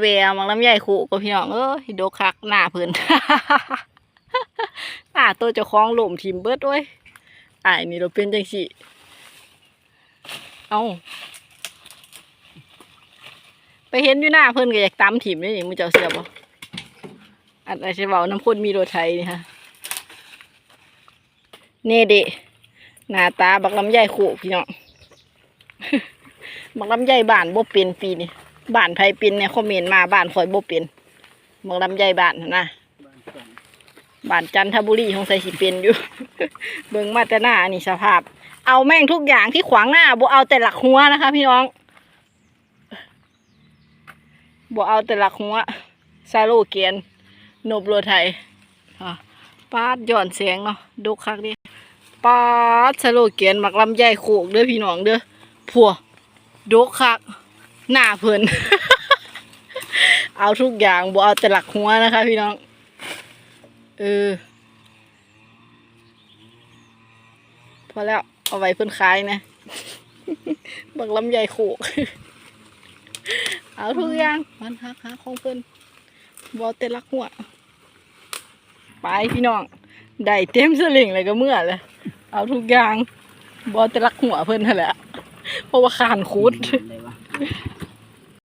แววมังลำไยขู่กับพี่น้องเอ้ยโดคักหน้าเพิ่นหน้าตัวเจ้าของหล่มทิมเบิดด้วยอ้ายนี่เราเป็นจังสิเอาไปเห็นอยู่หน้าเพิ่นก็อยากตำถิ่มนี่นี่มึงจ้าเสียบ่อันไอ้สิเว้าน้ำพ่นมีโรถไทยนี่ฮะเน่เดหน้าตาบักลำไยขู่พี่น้องบักลำไยบ้านบ่เป็นปีนี้ บ้านไผเป็นเนี่ยคอมเมนต์มาบ้านข่อยบ่เป็นบักลำไยบ้านนะบ้านจันทบุรีของใส่สิเป็นอยู่ เบิ่งมาแต่หน้านี่สภาพ เอาแม่งทุกอย่างที่ขวางหน้าบ่เอาแต่หลักหัวนะคะ พี่น้องบ่เอาแต่หลักหัวซาโลเกียนนบโรไทยปาดย้อนแสงเนาะดกคักดิปาดซาโลเกียนมักลำไยโขกเด้อพี่น้องเด้อผัวดกคัก หน้าเพิ่นเอาทุกอย่างบ่เอาแต่หลักหัวนะคะ พี่น้อง เออ พอแล้ว เอาไว้เพิ่นขายนะบักลำไยโขกเอาทุกอย่างมันหักหาของเพิ่นบ่เอาแต่หลักหัว ไปพี่น้อง ได้เต็มสลิงเลยก็เมื่อเลยเอาทุกอย่างบ่เอาแต่หลักหัวเพิ่นนั่นแหละเพราะว่าขานคุด